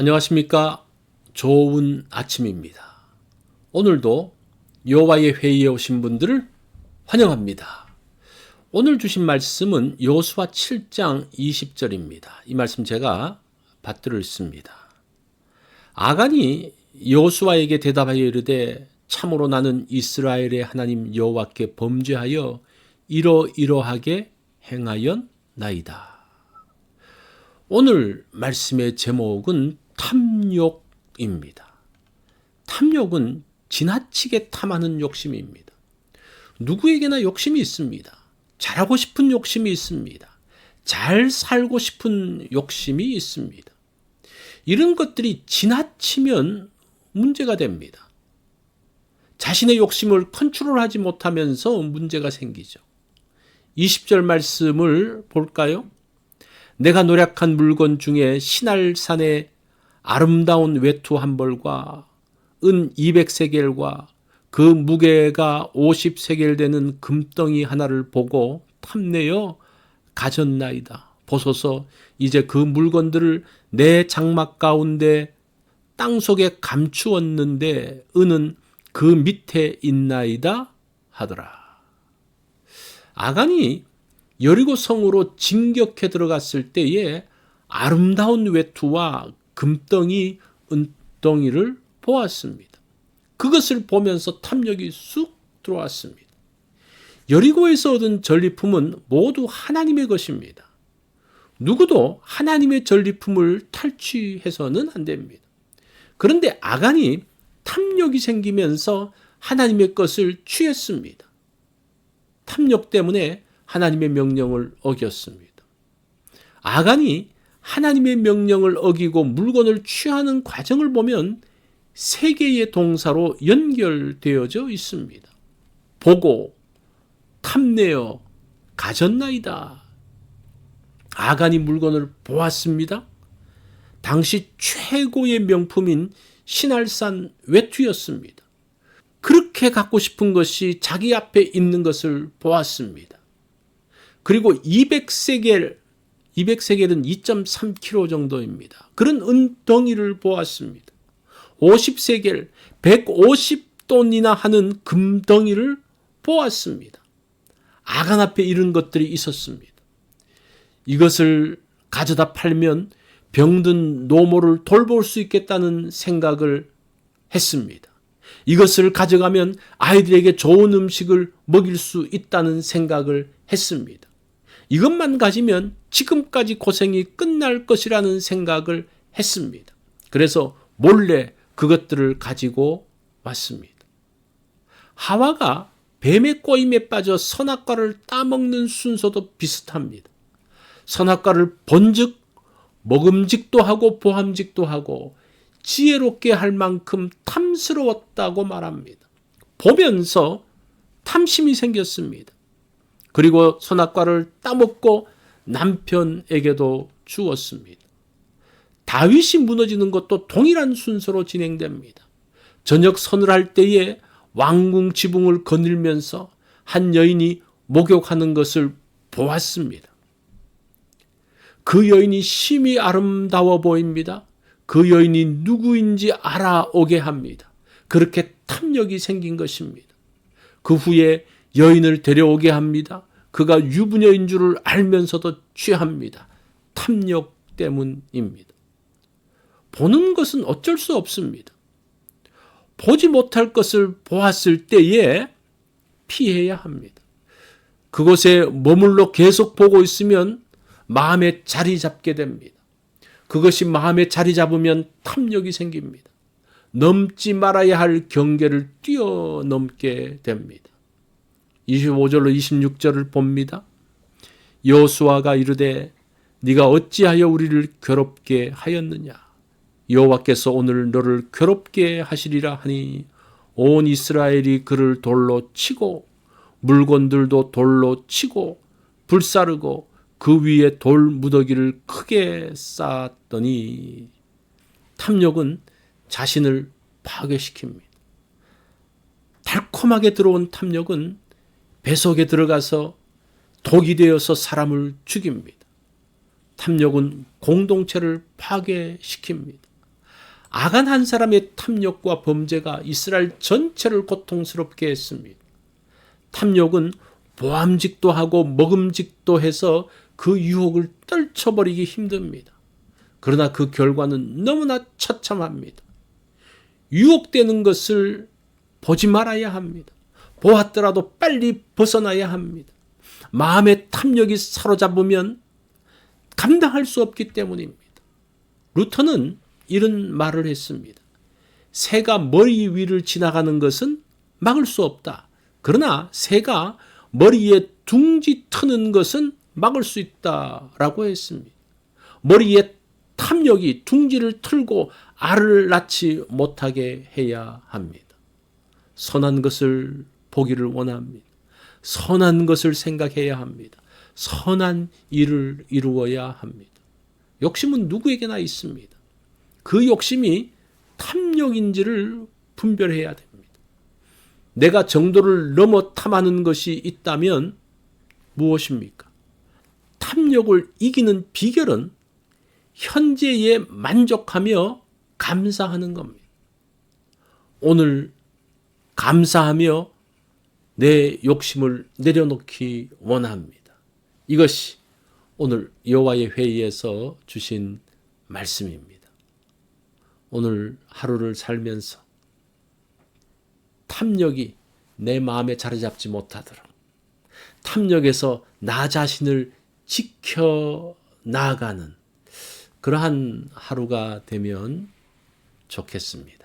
안녕하십니까? 좋은 아침입니다. 오늘도 여호와의 회의에 오신 분들을 환영합니다. 오늘 주신 말씀은 여호수아 7장 20절입니다. 이 말씀 제가 받들어 있습니다. 아간이 여호수아에게 대답하여 이르되 참으로 나는 이스라엘의 하나님 여호와께 범죄하여 이러이러하게 행하였나이다. 오늘 말씀의 제목은 탐욕입니다. 탐욕은 지나치게 탐하는 욕심입니다. 누구에게나 욕심이 있습니다. 잘하고 싶은 욕심이 있습니다. 잘 살고 싶은 욕심이 있습니다. 이런 것들이 지나치면 문제가 됩니다. 자신의 욕심을 컨트롤하지 못하면서 문제가 생기죠. 20절 말씀을 볼까요? 내가 노력한 물건 중에 신할산의 아름다운 외투 한 벌과 은 200세겔과 그 무게가 50세겔 되는 금덩이 하나를 보고 탐내어 가졌나이다. 보소서 이제 그 물건들을 내 장막 가운데 땅 속에 감추었는데 은은 그 밑에 있나이다 하더라. 아간이 여리고 성으로 진격해 들어갔을 때에 아름다운 외투와 금덩이, 은덩이를 보았습니다. 그것을 보면서 탐욕이 쑥 들어왔습니다. 여리고에서 얻은 전리품은 모두 하나님의 것입니다. 누구도 하나님의 전리품을 탈취해서는 안 됩니다. 그런데 아간이 탐욕이 생기면서 하나님의 것을 취했습니다. 탐욕 때문에 하나님의 명령을 어겼습니다. 아간이 하나님의 명령을 어기고 물건을 취하는 과정을 보면 세 개의 동사로 연결되어져 있습니다. 보고, 탐내어, 가졌나이다. 아간이 물건을 보았습니다. 당시 최고의 명품인 신할산 외투였습니다. 그렇게 갖고 싶은 것이 자기 앞에 있는 것을 보았습니다. 그리고 200세겔, 200세겔은 2.3kg 정도입니다. 그런 은덩이를 보았습니다. 50세겔, 150돈이나 하는 금덩이를 보았습니다. 아간 앞에 이런 것들이 있었습니다. 이것을 가져다 팔면 병든 노모를 돌볼 수 있겠다는 생각을 했습니다. 이것을 가져가면 아이들에게 좋은 음식을 먹일 수 있다는 생각을 했습니다. 이것만 가지면 지금까지 고생이 끝날 것이라는 생각을 했습니다. 그래서 몰래 그것들을 가지고 왔습니다. 하와가 뱀의 꼬임에 빠져 선악과를 따먹는 순서도 비슷합니다. 선악과를 본즉 먹음직도 하고 보함직도 하고 지혜롭게 할 만큼 탐스러웠다고 말합니다. 보면서 탐심이 생겼습니다. 그리고 선악과를 따먹고 남편에게도 주었습니다. 다윗이 무너지는 것도 동일한 순서로 진행됩니다. 저녁 선을 할 때에 왕궁 지붕을 거닐면서 한 여인이 목욕하는 것을 보았습니다. 그 여인이 심히 아름다워 보입니다. 그 여인이 누구인지 알아오게 합니다. 그렇게 탐욕이 생긴 것입니다. 그 후에 여인을 데려오게 합니다. 그가 유부녀인 줄을 알면서도 취합니다. 탐욕 때문입니다. 보는 것은 어쩔 수 없습니다. 보지 못할 것을 보았을 때에 피해야 합니다. 그곳에 머물러 계속 보고 있으면 마음에 자리 잡게 됩니다. 그것이 마음에 자리 잡으면 탐욕이 생깁니다. 넘지 말아야 할 경계를 뛰어넘게 됩니다. 25절로 26절을 봅니다. 여수아가 이르되 네가 어찌하여 우리를 괴롭게 하였느냐 여호와께서 오늘 너를 괴롭게 하시리라 하니 온 이스라엘이 그를 돌로 치고 물건들도 돌로 치고 불사르고 그 위에 돌 무더기를 크게 쌓았더니 탐욕은 자신을 파괴시킵니다. 달콤하게 들어온 탐욕은 배속에 들어가서 독이 되어서 사람을 죽입니다. 탐욕은 공동체를 파괴시킵니다. 아간 한 사람의 탐욕과 범죄가 이스라엘 전체를 고통스럽게 했습니다. 탐욕은 보암직도 하고 먹음직도 해서 그 유혹을 떨쳐버리기 힘듭니다. 그러나 그 결과는 너무나 처참합니다. 유혹되는 것을 보지 말아야 합니다. 보았더라도 빨리 벗어나야 합니다. 마음의 탐욕이 사로잡으면 감당할 수 없기 때문입니다. 루터는 이런 말을 했습니다. 새가 머리 위를 지나가는 것은 막을 수 없다. 그러나 새가 머리에 둥지 트는 것은 막을 수 있다라고 했습니다. 머리에 탐욕이 둥지를 틀고 알을 낳지 못하게 해야 합니다. 선한 것을 보기를 원합니다. 선한 것을 생각해야 합니다. 선한 일을 이루어야 합니다. 욕심은 누구에게나 있습니다. 그 욕심이 탐욕인지를 분별해야 됩니다. 내가 정도를 넘어 탐하는 것이 있다면 무엇입니까? 탐욕을 이기는 비결은 현재에 만족하며 감사하는 겁니다. 오늘 감사하며 내 욕심을 내려놓기 원합니다. 이것이 오늘 여호와의 회의에서 주신 말씀입니다. 오늘 하루를 살면서 탐욕이 내 마음에 자리 잡지 못하도록 탐욕에서 나 자신을 지켜 나가는 그러한 하루가 되면 좋겠습니다.